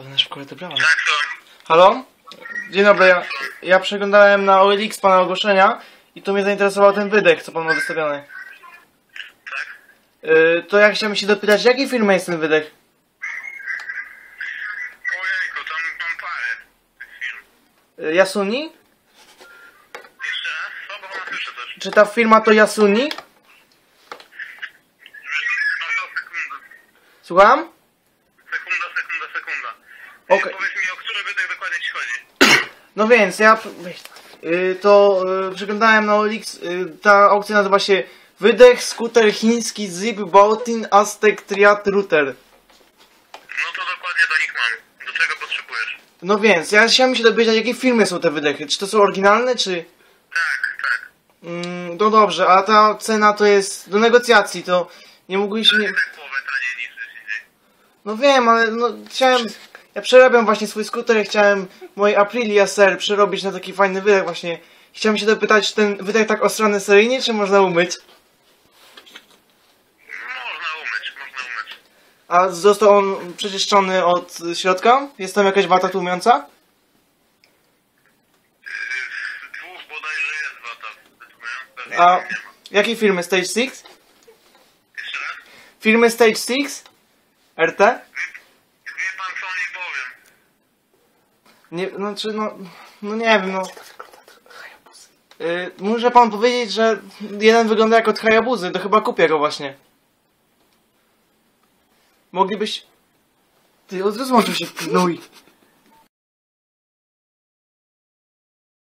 Ale na szkole to brałem. Tak, słucham. Halo? Dzień dobry, ja, ja przeglądałem na OLX pana ogłoszenia i tu mnie zainteresował ten wydech, co pan ma wystawiony. Tak. Yy, to ja chciałem się dopytać, jakiej firmy jest ten wydech? Ojejku, tam mam parę tych firm. Yy, Yasuni? Jeszcze raz? Co? Bo mam słyszę coś. Czy ta firma to Yasuni? No to. Słucham? Ej, Powiedz mi, o który wydech dokładnie ci chodzi. No więc, ja... Yy, to yy, przeglądałem na OLX, yy, ta aukcja nazywa się Wydech Skuter Chiński Zip Bautin Aztec Triad Router. No to dokładnie do nich mam. Do czego potrzebujesz? No więc, ja chciałem się dowiedzieć, jakie firmy są te wydechy. Czy to są oryginalne, czy... Tak, tak. Mm, no dobrze, a ta cena to jest do negocjacji, to nie mnie... Tak. No wiem, ale no chciałem... Ja przerabiam właśnie swój skuter i chciałem moje Aprilia Ser przerobić na taki fajny wydech właśnie. Chciałem się dopytać, czy ten wydech tak ostrany seryjnie, czy można umyć? Można umyć, można umyć. A został on przeczyszczony od środka? Jest tam jakaś wata tłumiąca? Yy, Dwóch bodajże jest wata. A jakiej firmy? Stage 6? Jeszcze raz? Firmy Stage 6? RT? Wie pan co nie powiem. Nie, no czy no... No nie wiem, no... Yy, muszę pan powiedzieć, że jeden wygląda jak od Hayabuzy, to chyba kupię go właśnie. Moglibyś... Ty, od rozłączył się, no i...